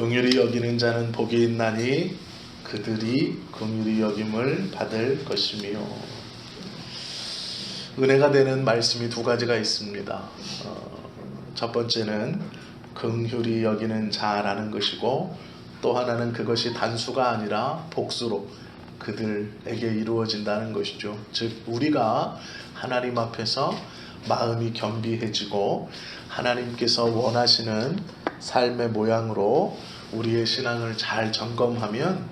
긍휼히 여기는 자는 복이 있나니 그들이 긍휼히 여김을 받을 것이며 은혜가 되는 말씀이 두 가지가 있습니다. 어, 첫 번째는 긍휼히 여기는 자라는 것이고 또 하나는 그것이 단수가 아니라 복수로 그들에게 이루어진다는 것이죠. 즉 우리가 하나님 앞에서 마음이 겸비해지고 하나님께서 원하시는 삶의 모양으로 우리의 신앙을 잘 점검하면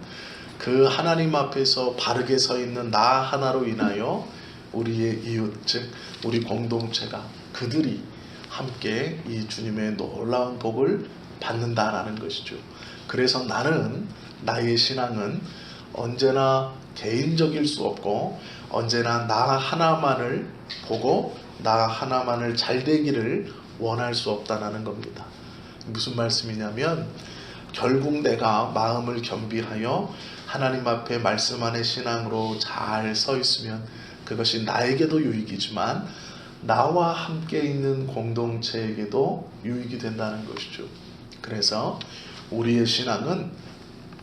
그 하나님 앞에서 바르게 서 있는 나 하나로 인하여 우리의 이웃 즉 우리 공동체가 그들이 함께 이 주님의 놀라운 복을 받는다라는 것이죠. 그래서 나는 나의 신앙은 언제나 개인적일 수 없고 언제나 나 하나만을 보고 나 하나만을 잘 되기를 원할 수 없다라는 겁니다. 무슨 말씀이냐면 결국 내가 마음을 겸비하여 하나님 앞에 말씀 안의 신앙으로 잘 서 있으면 그것이 나에게도 유익이지만 나와 함께 있는 공동체에게도 유익이 된다는 것이죠. 그래서 우리의 신앙은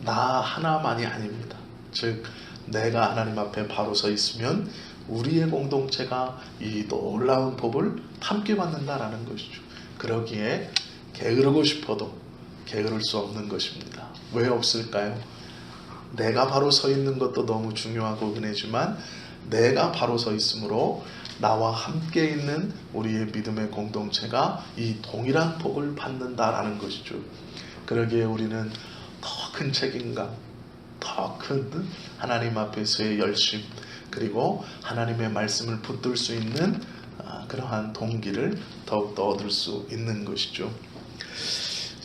나 하나만이 아닙니다. 즉 내가 하나님 앞에 바로 서 있으면 우리의 공동체가 이 놀라운 복을 함께 받는다라는 것이죠. 그러기에 게으르고 싶어도 게으를 수 없는 것입니다. 왜 없을까요? 내가 바로 서 있는 것도 너무 중요하고 은혜지만 내가 바로 서 있으므로 나와 함께 있는 우리의 믿음의 공동체가 이 동일한 복을 받는다라는 것이죠. 그러기에 우리는 더 큰 책임감, 더 큰 하나님 앞에서의 열심, 그리고 하나님의 말씀을 붙들 수 있는 아, 그러한 동기를 더욱더 얻을 수 있는 것이죠.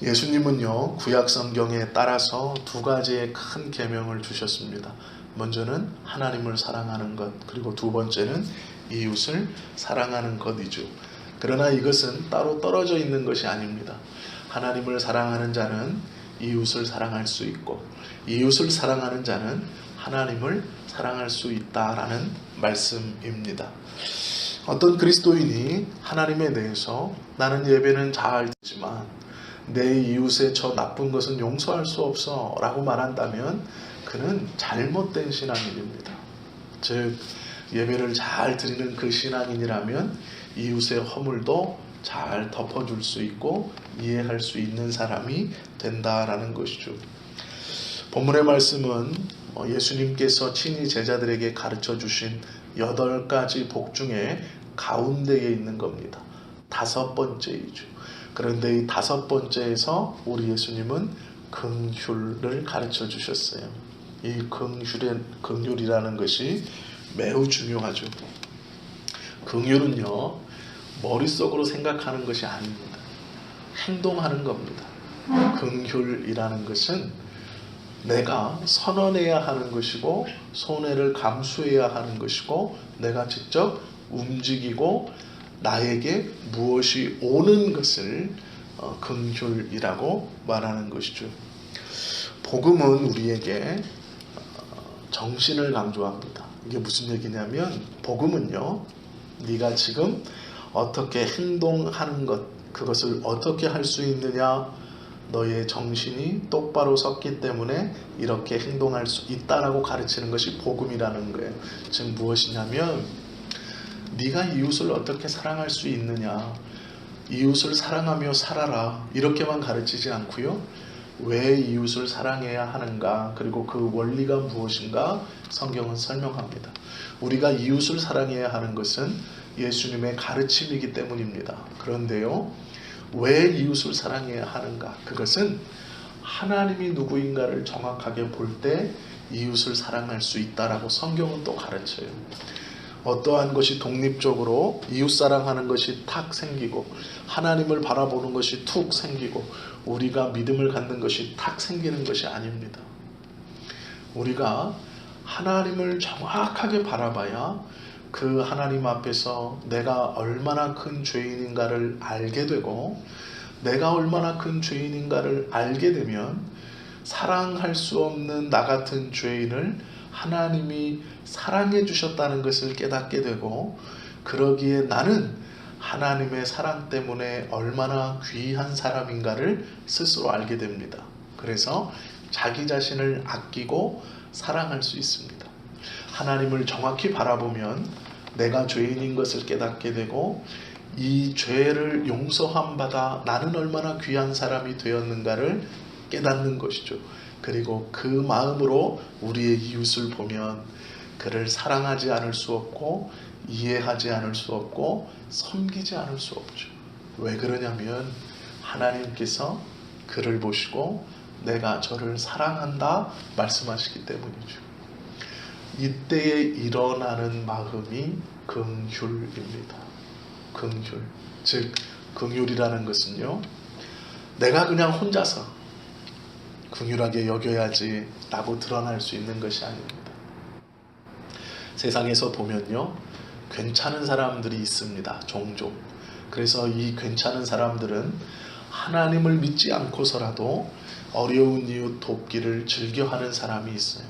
예수님은요 구약 성경에 따라서 두 가지의 큰 계명을 주셨습니다. 먼저는 하나님을 사랑하는 것, 그리고 두 번째는 이웃을 사랑하는 것이죠. 그러나 이것은 따로 떨어져 있는 것이 아닙니다. 하나님을 사랑하는 자는 이웃을 사랑할 수 있고 이웃을 사랑하는 자는 하나님을 사랑할 수 있다라는 말씀입니다. 어떤 그리스도인이 하나님에 대해서 나는 예배는 잘 드지만 내 이웃의 저 나쁜 것은 용서할 수 없어 라고 말한다면 그는 잘못된 신앙인입니다. 즉 예배를 잘 드리는 그 신앙인이라면 이웃의 허물도 잘 덮어줄 수 있고 이해할 수 있는 사람이 된다라는 것이죠. 본문의 말씀은 어, 예수님께서 친히 제자들에게 가르쳐 주신 여덟 가지 복 중에 가운데에 있는 겁니다. 다섯 번째이죠. 그런데 이 다섯 번째에서 우리 예수님은 긍휼을 가르쳐 주셨어요. 이 긍휼의 긍휼이라는 것이 매우 중요하죠. 긍휼은요 머릿속으로 생각하는 것이 아닙니다. 행동하는 겁니다. 긍휼이라는 것은 내가 선언해야 하는 것이고 손해를 감수해야 하는 것이고 내가 직접 움직이고 나에게 무엇이 오는 것을 어, 긍휼이라고 말하는 것이죠. 복음은 우리에게 어, 정신을 강조합니다. 이게 무슨 얘기냐면 복음은요. 네가 지금 어떻게 행동하는 것 그것을 어떻게 할 수 있느냐 너의 정신이 똑바로 섰기 때문에 이렇게 행동할 수 있다라고 가르치는 것이 복음이라는 거예요. 즉 무엇이냐면 네가 이웃을 어떻게 사랑할 수 있느냐 이웃을 사랑하며 살아라 이렇게만 가르치지 않고요. 왜 이웃을 사랑해야 하는가 그리고 그 원리가 무엇인가 성경은 설명합니다. 우리가 이웃을 사랑해야 하는 것은 예수님의 가르침이기 때문입니다. 그런데요. 왜 이웃을 사랑해야 하는가? 그것은 하나님이 누구인가를 정확하게 볼 때 이웃을 사랑할 수 있다라고 성경은 또 가르쳐요. 어떠한 것이 독립적으로 이웃 사랑하는 것이 탁 생기고 하나님을 바라보는 것이 툭 생기고 우리가 믿음을 갖는 것이 탁 생기는 것이 아닙니다. 우리가 하나님을 정확하게 바라봐야 그 하나님 앞에서 내가 얼마나 큰 죄인인가를 알게 되고 내가 얼마나 큰 죄인인가를 알게 되면 사랑할 수 없는 나 같은 죄인을 하나님이 사랑해 주셨다는 것을 깨닫게 되고 그러기에 나는 하나님의 사랑 때문에 얼마나 귀한 사람인가를 스스로 알게 됩니다. 그래서 자기 자신을 아끼고 사랑할 수 있습니다. 하나님을 정확히 바라보면 내가 죄인인 것을 깨닫게 되고 이 죄를 용서함 받아 나는 얼마나 귀한 사람이 되었는가를 깨닫는 것이죠. 그리고 그 마음으로 우리의 이웃을 보면 그를 사랑하지 않을 수 없고 이해하지 않을 수 없고 섬기지 않을 수 없죠. 왜 그러냐면 하나님께서 그를 보시고 내가 저를 사랑한다 말씀하시기 때문이죠. 이때에 일어나는 마음이 긍휼입니다. 긍휼. 즉 긍휼이라는 것은요. 내가 그냥 혼자서 긍휼하게 여겨야지라고 드러날 수 있는 것이 아닙니다. 세상에서 보면요. 괜찮은 사람들이 있습니다. 종종. 그래서 이 괜찮은 사람들은 하나님을 믿지 않고서라도 어려운 이웃 돕기를 즐겨하는 사람이 있어요.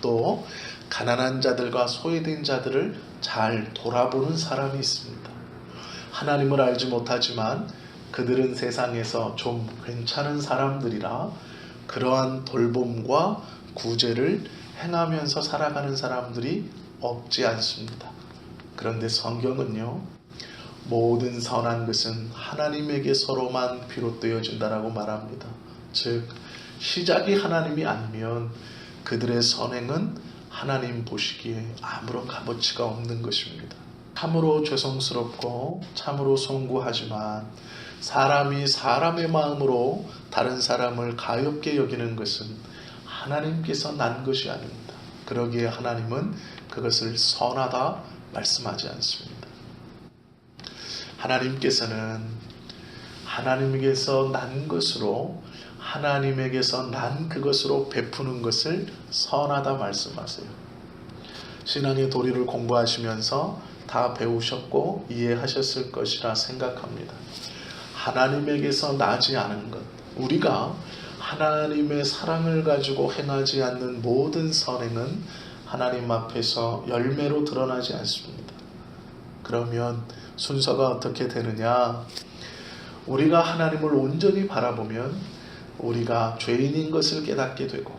또 가난한 자들과 소외된 자들을 잘 돌아보는 사람이 있습니다. 하나님을 알지 못하지만 그들은 세상에서 좀 괜찮은 사람들이라 그러한 돌봄과 구제를 행하면서 살아가는 사람들이 없지 않습니다. 그런데 성경은요, 모든 선한 것은 하나님에게서로만 비롯되어진다라고 말합니다. 즉, 시작이 하나님이 아니면 그들의 선행은 하나님 보시기에 아무런 값어치가 없는 것입니다. 참으로 죄송스럽고 참으로 송구하지만 사람이 사람의 마음으로 다른 사람을 가엽게 여기는 것은 하나님께서 난 것이 아닙니다. 그러기에 하나님은 그것을 선하다 말씀하지 않습니다. 하나님께서는 하나님에게서 난 것으로 하나님에게서 난 그것으로 베푸는 것을 선하다 말씀하세요. 신앙의 도리를 공부하시면서 다 배우셨고 이해하셨을 것이라 생각합니다. 하나님에게서 나지 않은 것, 우리가 하나님의 사랑을 가지고 행하지 않는 모든 선행은 하나님 앞에서 열매로 드러나지 않습니다. 그러면 순서가 어떻게 되느냐? 우리가 하나님을 온전히 바라보면 우리가 죄인인 것을 깨닫게 되고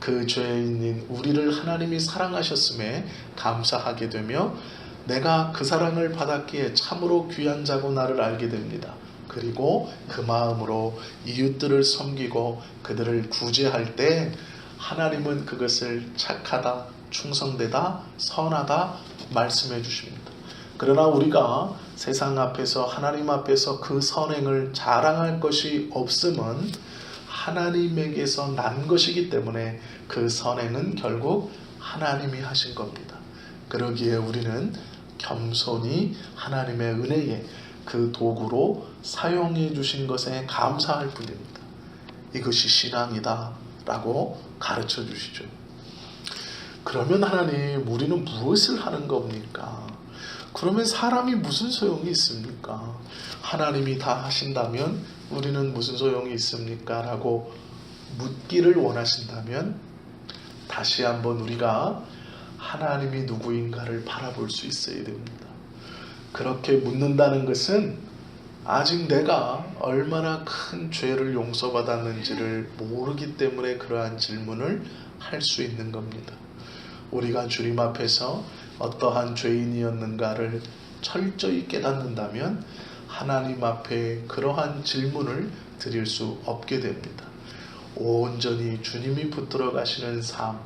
그 죄인인 우리를 하나님이 사랑하셨음에 감사하게 되며 내가 그 사랑을 받았기에 참으로 귀한 자고 나를 알게 됩니다. 그리고 그 마음으로 이웃들을 섬기고 그들을 구제할 때 하나님은 그것을 착하다, 충성되다, 선하다 말씀해 주십니다. 그러나 우리가 세상 앞에서 하나님 앞에서 그 선행을 자랑할 것이 없음은 하나님에게서 난 것이기 때문에 그 선행은 결국 하나님이 하신 겁니다. 그러기에 우리는 겸손히 하나님의 은혜에 그 도구로 사용해 주신 것에 감사할 뿐입니다. 이것이 신앙이다 라고 가르쳐 주시죠. 그러면 하나님, 우리는 무엇을 하는 겁니까? 그러면 사람이 무슨 소용이 있습니까? 하나님이 다 하신다면 우리는 무슨 소용이 있습니까? 라고 묻기를 원하신다면 다시 한번 우리가 하나님이 누구인가를 바라볼 수 있어야 됩니다. 그렇게 묻는다는 것은 아직 내가 얼마나 큰 죄를 용서받았는지를 모르기 때문에 그러한 질문을 할 수 있는 겁니다. 우리가 주님 앞에서 어떠한 죄인이었는가를 철저히 깨닫는다면 하나님 앞에 그러한 질문을 드릴 수 없게 됩니다. 온전히 주님이 붙들어 가시는 삶,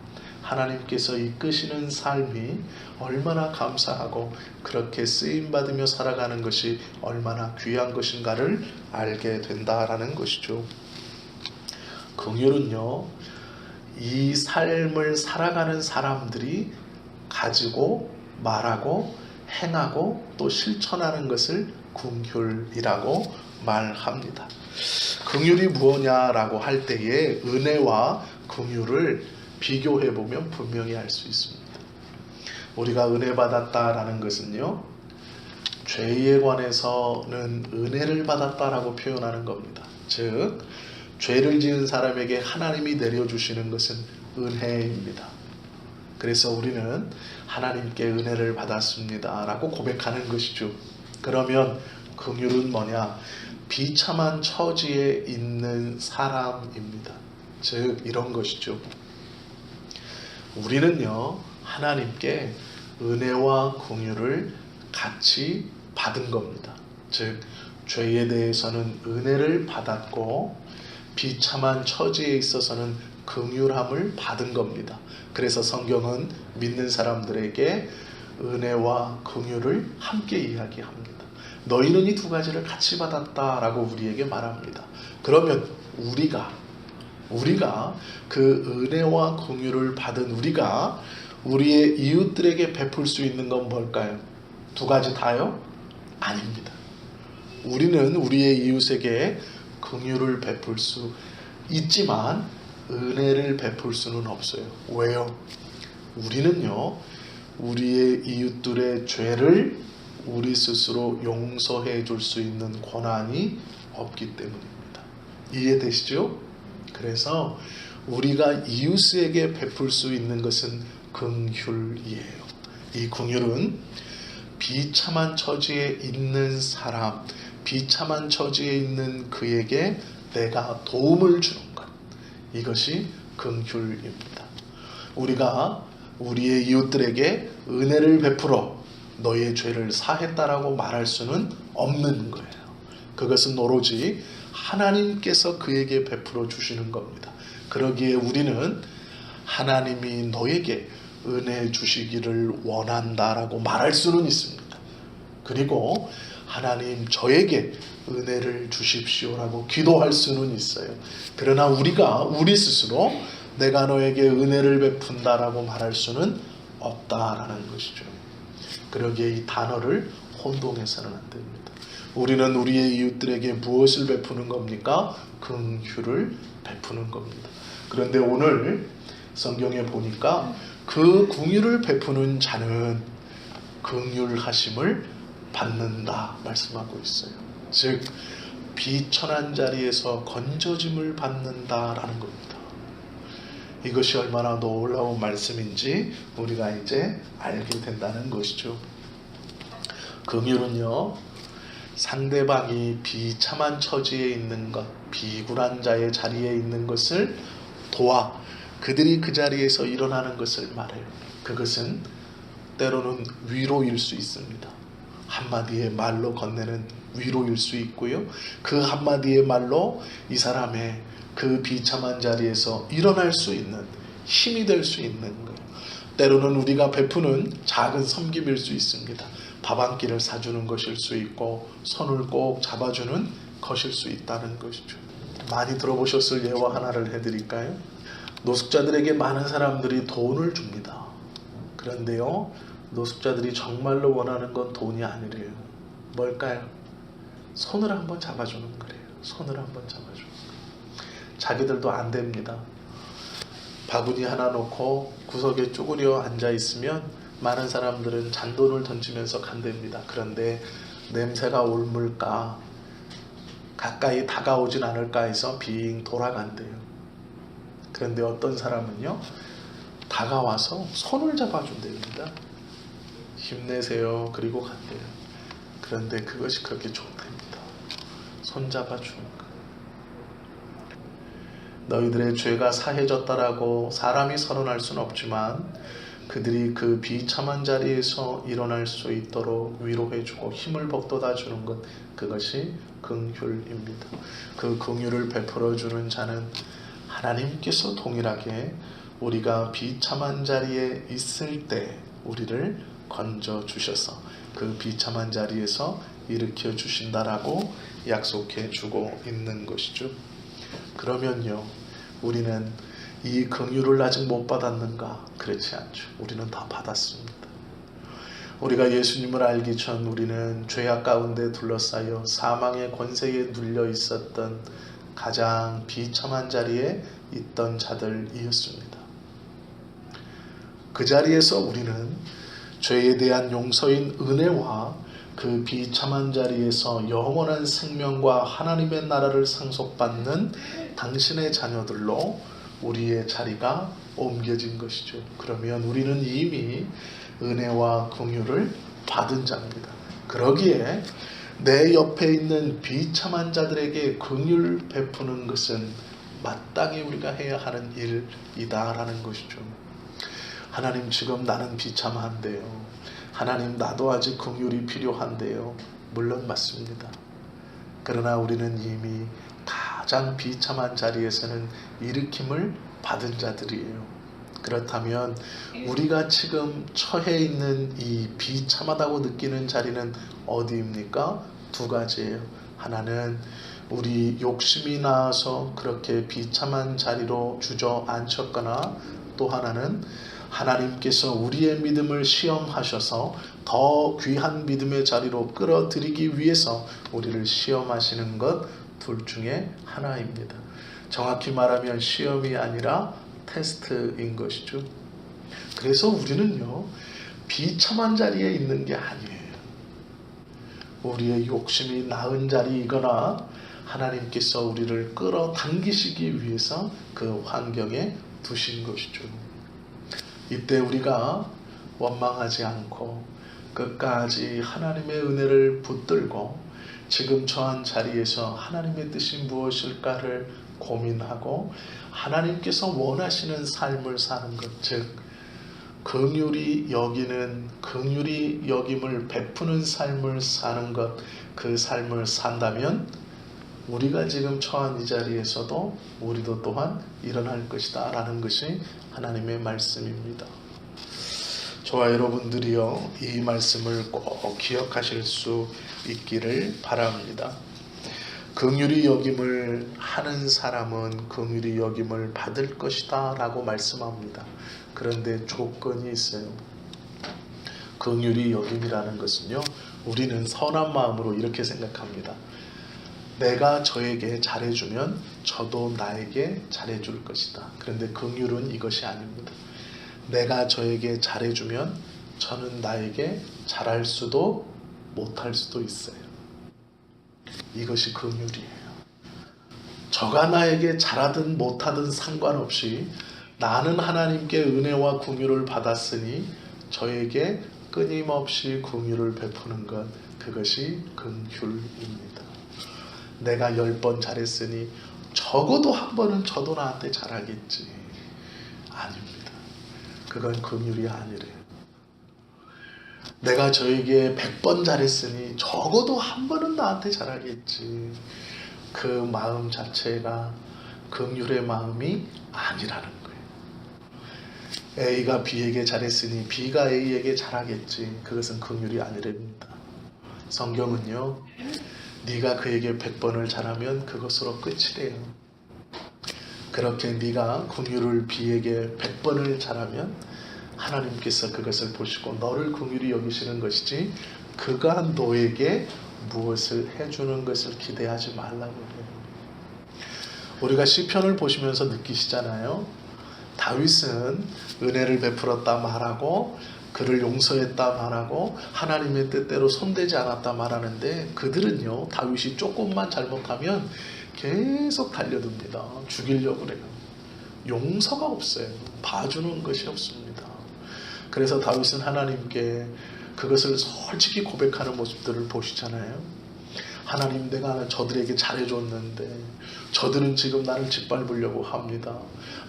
하나님께서 이끄시는 삶이 얼마나 감사하고 그렇게 쓰임 받으며 살아가는 것이 얼마나 귀한 것인가를 알게 된다라는 것이죠. 긍휼은요. 이 삶을 살아가는 사람들이 가지고 말하고 행하고 또 실천하는 것을 긍휼이라고 말합니다. 긍휼이 무엇냐라고 할 때에 은혜와 긍휼을 비교해 보면 분명히 알 수 있습니다. 우리가 은혜 받았다라는 것은요. 죄에 관해서는 은혜를 받았다라고 표현하는 겁니다. 즉 죄를 지은 사람에게 하나님이 내려주시는 것은 은혜입니다. 그래서 우리는 하나님께 은혜를 받았습니다. 라고 고백하는 것이죠. 그러면 긍휼은 뭐냐? 비참한 처지에 있는 사람입니다. 즉 이런 것이죠. 우리는요 하나님께 은혜와 공유를 같이 받은 겁니다. 즉 죄에 대해서는 은혜를 받았고 비참한 처지에 있어서는 긍휼함을 받은 겁니다. 그래서 성경은 믿는 사람들에게 은혜와 긍휼을 함께 이야기합니다. 너희는 이 두 가지를 같이 받았다라고 우리에게 말합니다. 그러면 우리가 우리가 그 은혜와 긍휼을 받은 우리가 우리의 이웃들에게 베풀 수 있는 건 뭘까요? 두 가지 다요? 아닙니다. 우리는 우리의 이웃에게 긍휼을 베풀 수 있지만 은혜를 베풀 수는 없어요. 왜요? 우리는요, 우리의 이웃들의 죄를 우리 스스로 용서해 줄 수 있는 권한이 없기 때문입니다. 이해되시죠? 그래서 우리가 이웃에게 베풀 수 있는 것은 긍휼이에요. 이 긍휼은 비참한 처지에 있는 사람, 비참한 처지에 있는 그에게 내가 도움을 주는 것. 이것이 긍휼입니다. 우리가 우리의 이웃들에게 은혜를 베풀어 너의 죄를 사했다라고 말할 수는 없는 거예요. 그것은 오로지 하나님께서 그에게 베풀어 주시는 겁니다. 그러기에 우리는 하나님이 너에게 은혜 주시기를 원한다라고 말할 수는 있습니다. 그리고 하나님 저에게 은혜를 주십시오라고 기도할 수는 있어요. 그러나 우리가 우리 스스로 내가 너에게 은혜를 베푼다라고 말할 수는 없다라는 것이죠. 그러기에 이 단어를 혼동해서는 안 됩니다. 우리는 우리의 이웃들에게 무엇을 베푸는 겁니까? 긍휼을 베푸는 겁니다. 그런데 오늘 성경에 보니까 그 긍휼을 베푸는 자는 긍휼하심을 받는다 말씀하고 있어요. 즉 비천한 자리에서 건져짐을 받는다라는 겁니다. 이것이 얼마나 놀라운 말씀인지 우리가 이제 알게 된다는 것이죠. 긍휼은요 상대방이 비참한 처지에 있는 것, 비굴한 자의 자리에 있는 것을 도와 그들이 그 자리에서 일어나는 것을 말해요. 그것은 때로는 위로일 수 있습니다. 한마디의 말로 건네는 위로일 수 있고요. 그 한마디의 말로 이 사람의 그 비참한 자리에서 일어날 수 있는 힘이 될 수 있는 거예요. 때로는 우리가 베푸는 작은 섬김일 수 있습니다. 밥 한 끼를 사주는 것일 수 있고 손을 꼭 잡아주는 것일 수 있다는 것이죠. 많이 들어보셨을 예화 하나를 해드릴까요? 노숙자들에게 많은 사람들이 돈을 줍니다. 그런데요, 노숙자들이 정말로 원하는 건 돈이 아니래요. 뭘까요? 손을 한번 잡아주는 거래요. 손을 한번 잡아주는 거예요. 자기들도 안 됩니다. 바구니 하나 놓고 구석에 쪼그려 앉아 있으면 많은 사람들은 잔돈을 던지면서 간답니다. 그런데 냄새가 옮을까 가까이 다가오진 않을까 해서 빙 돌아간대요. 그런데 어떤 사람은요 다가와서 손을 잡아준답니다. 힘내세요. 그리고 간대요. 그런데 그것이 그렇게 좋답니다. 손 잡아주는 거. 너희들의 죄가 사해졌다라고 사람이 선언할 수는 없지만 그들이 그 비참한 자리에서 일어날 수 있도록 위로해주고 힘을 북돋아 주는 것 그것이 긍휼입니다. 그 긍휼을 베풀어 주는 자는 하나님께서 동일하게 우리가 비참한 자리에 있을 때 우리를 건져 주셔서 그 비참한 자리에서 일으켜 주신다라고 약속해 주고 있는 것이죠. 그러면요, 우리는 이 긍휼을 아직 못 받았는가? 그렇지 않죠. 우리는 다 받았습니다. 우리가 예수님을 알기 전 우리는 죄악 가운데 둘러싸여 사망의 권세에 눌려 있었던 가장 비참한 자리에 있던 자들이었습니다. 그 자리에서 우리는 죄에 대한 용서인 은혜와 그 비참한 자리에서 영원한 생명과 하나님의 나라를 상속받는 당신의 자녀들로 우리의 자리가 옮겨진 것이죠. 그러면 우리는 이미 은혜와 긍휼을 받은 자입니다. 그러기에 내 옆에 있는 비참한 자들에게 긍휼 베푸는 것은 마땅히 우리가 해야 하는 일이다라는 것이죠. 하나님 지금 나는 비참한데요. 하나님 나도 아직 긍휼이 필요한데요. 물론 맞습니다. 그러나 우리는 이미 가장 비참한 자리에서는 일으킴을 받은 자들이에요. 그렇다면 우리가 지금 처해 있는 이 비참하다고 느끼는 자리는 어디입니까? 두 가지예요. 하나는 우리 욕심이 나와서 그렇게 비참한 자리로 주저앉혔거나 또 하나는 하나님께서 우리의 믿음을 시험하셔서 더 귀한 믿음의 자리로 끌어들이기 위해서 우리를 시험하시는 것 둘 중에 하나입니다. 정확히 말하면 시험이 아니라 테스트인 것이죠. 그래서 우리는요, 비참한 자리에 있는 게 아니에요. 우리의 욕심이 나은 자리이거나 하나님께서 우리를 끌어당기시기 위해서 그 환경에 두신 것이죠. 이때 우리가 원망하지 않고 끝까지 하나님의 은혜를 붙들고 지금 처한 자리에서 하나님의 뜻이 무엇일까를 고민하고 하나님께서 원하시는 삶을 사는 것, 즉 긍휼이 여기는 긍휼이 여김을 베푸는 삶을 사는 것, 그 삶을 산다면 우리가 지금 처한 이 자리에서도 우리도 또한 일어날 것이다 라는 것이 하나님의 말씀입니다. 저와 여러분들이요 이 말씀을 꼭 기억하실 수 있기를 바랍니다. 긍휼히 여김을 하는 사람은 긍휼히 여김을 받을 것이다라고 말씀합니다. 그런데 조건이 있어요. 긍휼히 여김이라는 것은요 우리는 선한 마음으로 이렇게 생각합니다. 내가 저에게 잘해주면 저도 나에게 잘해줄 것이다. 그런데 긍휼은 이것이 아닙니다. 내가 저에게 잘해주면 저는 나에게 잘할 수도 못할 수도 있어요. 이것이 긍휼이에요. 저가 나에게 잘하든 못하든 상관없이 나는 하나님께 은혜와 긍휼을 받았으니 저에게 끊임없이 긍휼을 베푸는 것 그것이 긍휼입니다. 내가 열 번 잘했으니 적어도 한 번은 저도 나한테 잘하겠지. 그건 긍휼이 아니래요. 내가 저에게 100번 잘했으니 적어도 한 번은 나한테 잘하겠지. 그 마음 자체가 긍휼의 마음이 아니라는 거예요. A가 B에게 잘했으니 B가 A에게 잘하겠지. 그것은 긍휼이 아니랍니다. 성경은요. 네가 그에게 100번을 잘하면 그것으로 끝이래요. 그렇게 네가 긍휼을 B에게 100번을 잘하면 하나님께서 그것을 보시고 너를 긍휼히 여기시는 것이지 그가 너에게 무엇을 해주는 것을 기대하지 말라고 해요. 우리가 시편을 보시면서 느끼시잖아요. 다윗은 은혜를 베풀었다 말하고 그를 용서했다 말하고 하나님의 뜻대로 손대지 않았다 말하는데 그들은요 다윗이 조금만 잘못하면 계속 달려듭니다. 죽이려고 그래요. 용서가 없어요. 봐주는 것이 없습니다. 그래서 다윗은 하나님께 그것을 솔직히 고백하는 모습들을 보시잖아요. 하나님 내가 저들에게 잘해줬는데 저들은 지금 나를 짓밟으려고 합니다.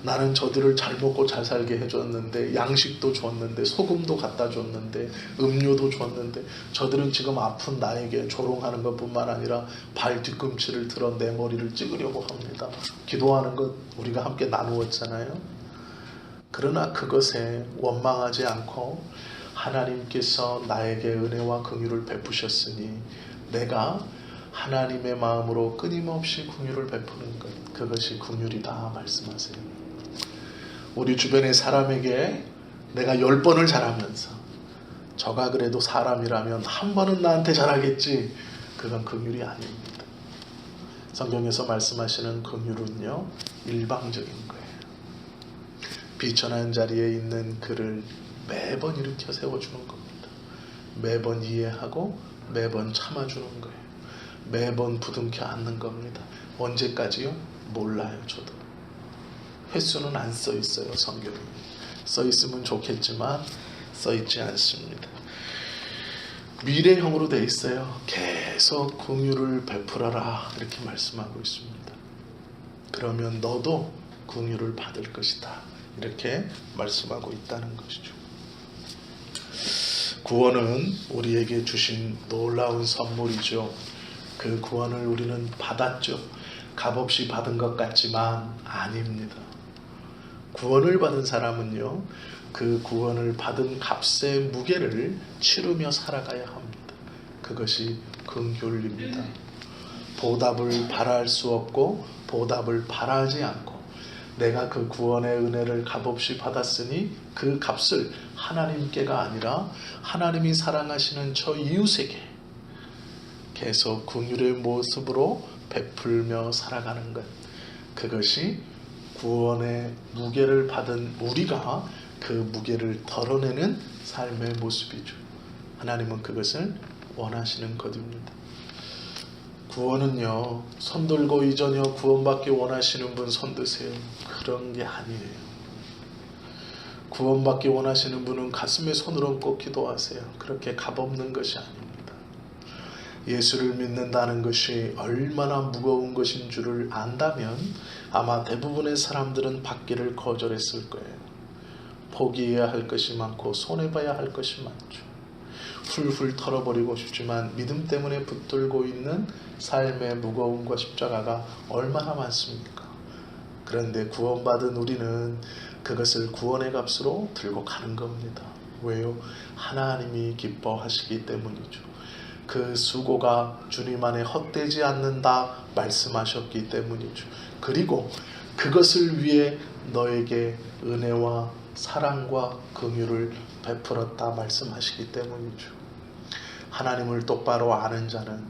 나는 저들을 잘 먹고 잘 살게 해줬는데 양식도 줬는데 소금도 갖다 줬는데 음료도 줬는데 저들은 지금 아픈 나에게 조롱하는 것뿐만 아니라 발 뒤꿈치를 들어 내 머리를 찍으려고 합니다. 기도하는 것 우리가 함께 나누었잖아요. 그러나 그것에 원망하지 않고 하나님께서 나에게 은혜와 긍휼을 베푸셨으니 내가 하나님의 마음으로 끊임없이 긍휼을 베푸는 것 그것이 긍휼이다 말씀하세요. 우리 주변의 사람에게 내가 열 번을 잘하면서 저가 그래도 사람이라면 한 번은 나한테 잘하겠지 그건 긍휼이 아닙니다. 성경에서 말씀하시는 긍휼은요 일방적인 거예요. 비천한 자리에 있는 그를 매번 일으켜 세워주는 겁니다. 매번 이해하고 매번 참아주는 거예요. 매번 부둥켜 안는 겁니다. 언제까지요? 몰라요, 저도. 횟수는 안 써 있어요, 성경에. 써 있으면 좋겠지만 써 있지 않습니다. 미래형으로 돼 있어요. 계속 긍휼을 베풀어라 이렇게 말씀하고 있습니다. 그러면 너도 긍휼을 받을 것이다. 이렇게 말씀하고 있다는 것이죠. 구원은 우리에게 주신 놀라운 선물이죠. 그 구원을 우리는 받았죠. 값없이 받은 것 같지만 아닙니다. 구원을 받은 사람은요, 그 구원을 받은 값의 무게를 치르며 살아가야 합니다. 그것이 긍휼입니다. 보답을 바랄 수 없고 보답을 바라지 않고 내가 그 구원의 은혜를 값없이 받았으니 그 값을 하나님께가 아니라 하나님이 사랑하시는 저 이웃에게 계속 긍휼의 모습으로 베풀며 살아가는 것 그것이 구원의 무게를 받은 우리가 그 무게를 덜어내는 삶의 모습이죠. 하나님은 그것을 원하시는 것입니다. 구원은요, 손 들고 이전혀 구원받기 원하시는 분 손 드세요. 그런 게 아니에요. 구원받기 원하시는 분은 가슴에 손을 얹고 기도하세요. 그렇게 값없는 것이 아닙니다. 예수를 믿는다는 것이 얼마나 무거운 것인 줄을 안다면 아마 대부분의 사람들은 받기를 거절했을 거예요. 포기해야 할 것이 많고 손해봐야 할 것이 많죠. 훌훌 털어버리고 싶지만 믿음 때문에 붙들고 있는 삶의 무거움과 십자가가 얼마나 많습니까? 그런데 구원받은 우리는 그것을 구원의 값으로 들고 가는 겁니다. 왜요? 하나님이 기뻐하시기 때문이죠. 그 수고가 주님 안에 헛되지 않는다 말씀하셨기 때문이죠. 그리고 그것을 위해 너에게 은혜와 사랑과 긍휼을 베풀었다 말씀하시기 때문이죠. 하나님을 똑바로 아는 자는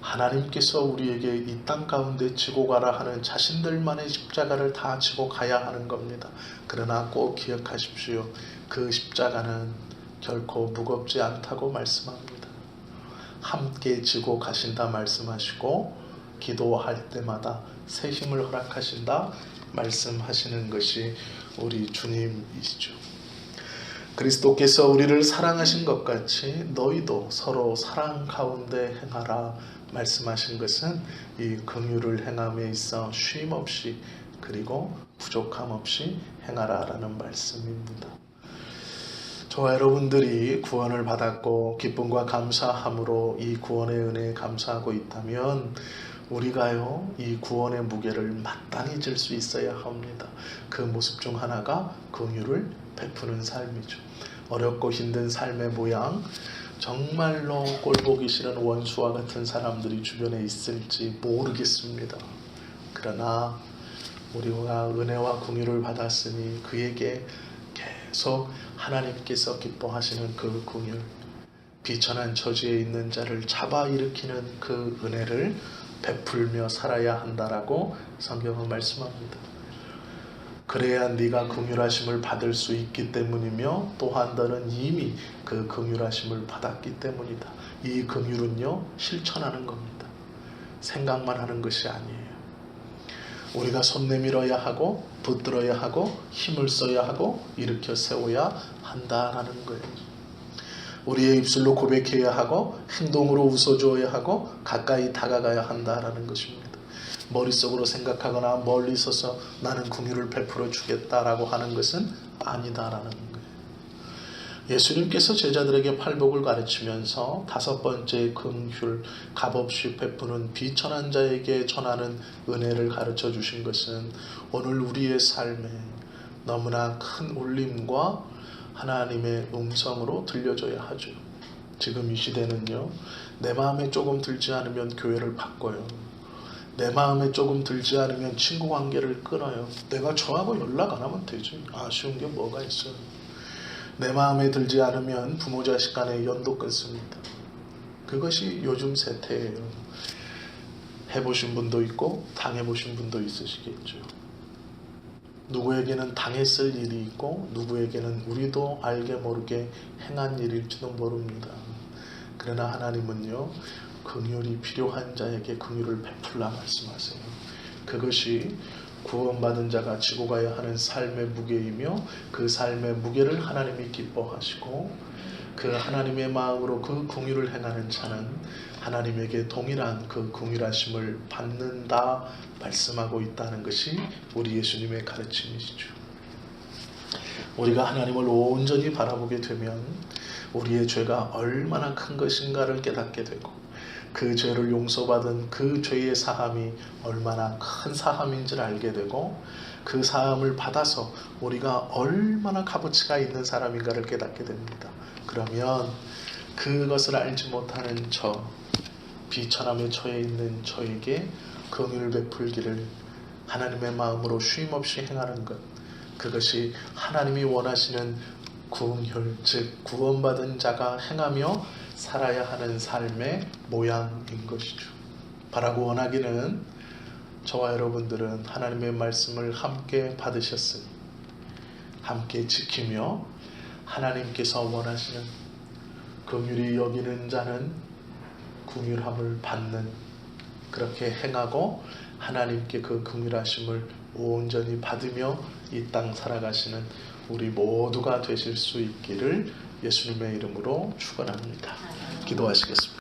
하나님께서 우리에게 이 땅 가운데 지고 가라 하는 자신들만의 십자가를 다 지고 가야 하는 겁니다. 그러나 꼭 기억하십시오. 그 십자가는 결코 무겁지 않다고 말씀합니다. 함께 지고 가신다 말씀하시고 기도할 때마다 새 힘을 허락하신다 말씀하시는 것이 우리 주님이시죠. 그리스도께서 우리를 사랑하신 것 같이 너희도 서로 사랑 가운데 행하라 말씀하신 것은 이 긍휼을 행함에 있어 쉼 없이 그리고 부족함 없이 행하라라는 말씀입니다. 저와 여러분들이 구원을 받았고 기쁨과 감사함으로 이 구원의 은혜에 감사하고 있다면 우리가요 이 구원의 무게를 마땅히 질 수 있어야 합니다. 그 모습 중 하나가 긍휼을 베푸는 삶이죠. 어렵고 힘든 삶의 모양 정말로 꼴보기 싫은 원수와 같은 사람들이 주변에 있을지 모르겠습니다. 그러나 우리가 은혜와 긍휼을 받았으니 그에게 계속 하나님께서 기뻐하시는 그 긍휼 비천한 처지에 있는 자를 잡아 일으키는 그 은혜를 베풀며 살아야 한다라고 성경은 말씀합니다. 그래야 네가 긍휼하심을 받을 수 있기 때문이며 또한 너는 이미 그 긍휼하심을 받았기 때문이다. 이 긍휼은요 실천하는 겁니다. 생각만 하는 것이 아니에요. 우리가 손 내밀어야 하고 붙들어야 하고 힘을 써야 하고 일으켜 세워야 한다라는 거예요. 우리의 입술로 고백해야 하고 행동으로 웃어주어야 하고 가까이 다가가야 한다라는 것입니다. 머릿속으로 생각하거나 멀리 서서 나는 궁유를 베풀어 주겠다라고 하는 것은 아니다라는 거 예수님께서 제자들에게 팔복을 가르치면서 다섯 번째 긍휼 값없이 베푸는 비천한 자에게 전하는 은혜를 가르쳐 주신 것은 오늘 우리의 삶에 너무나 큰 울림과 하나님의 음성으로 들려줘야 하죠. 지금 이 시대는요, 내 마음에 조금 들지 않으면 교회를 바꿔요. 내 마음에 조금 들지 않으면 친구 관계를 끊어요. 내가 저하고 연락 안 하면 되지. 아쉬운 게 뭐가 있어요. 내 마음에 들지 않으면 부모 자식 간의 연도 끊습니다. 그것이 요즘 세태예요. 해보신 분도 있고 당해보신 분도 있으시겠죠. 누구에게는 당했을 일이 있고 누구에게는 우리도 알게 모르게 행한 일일지도 모릅니다. 그러나 하나님은요 긍휼이 필요한 자에게 긍휼을 베풀라 말씀하세요. 그것이 구원받은 자가 지고 가야 하는 삶의 무게이며 그 삶의 무게를 하나님이 기뻐하시고 그 하나님의 마음으로 그 궁유를 행하는 자는 하나님에게 동일한 그 궁유하심을 받는다 말씀하고 있다는 것이 우리 예수님의 가르침이시죠. 우리가 하나님을 온전히 바라보게 되면 우리의 죄가 얼마나 큰 것인가를 깨닫게 되고 그 죄를 용서받은 그 죄의 사함이 얼마나 큰 사함인지를 알게 되고 그 사함을 받아서 우리가 얼마나 값어치가 있는 사람인가를 깨닫게 됩니다. 그러면 그것을 알지 못하는 저 비천함에 처해 있는 저에게 긍휼 베풀기를 하나님의 마음으로 쉼없이 행하는 것 그것이 하나님이 원하시는 구흥혈 즉 구원받은 자가 행하며 살아야 하는 삶의 모양인 것이죠. 바라고 원하기는 저와 여러분들은 하나님의 말씀을 함께 받으셨으니 함께 지키며 하나님께서 원하시는 긍휼히 여기는 자는 긍휼함을 받는 그렇게 행하고 하나님께 그 긍휼하심을 온전히 받으며 이 땅 살아가시는 우리 모두가 되실 수 있기를 예수님의 이름으로 축원합니다. 기도하시겠습니다.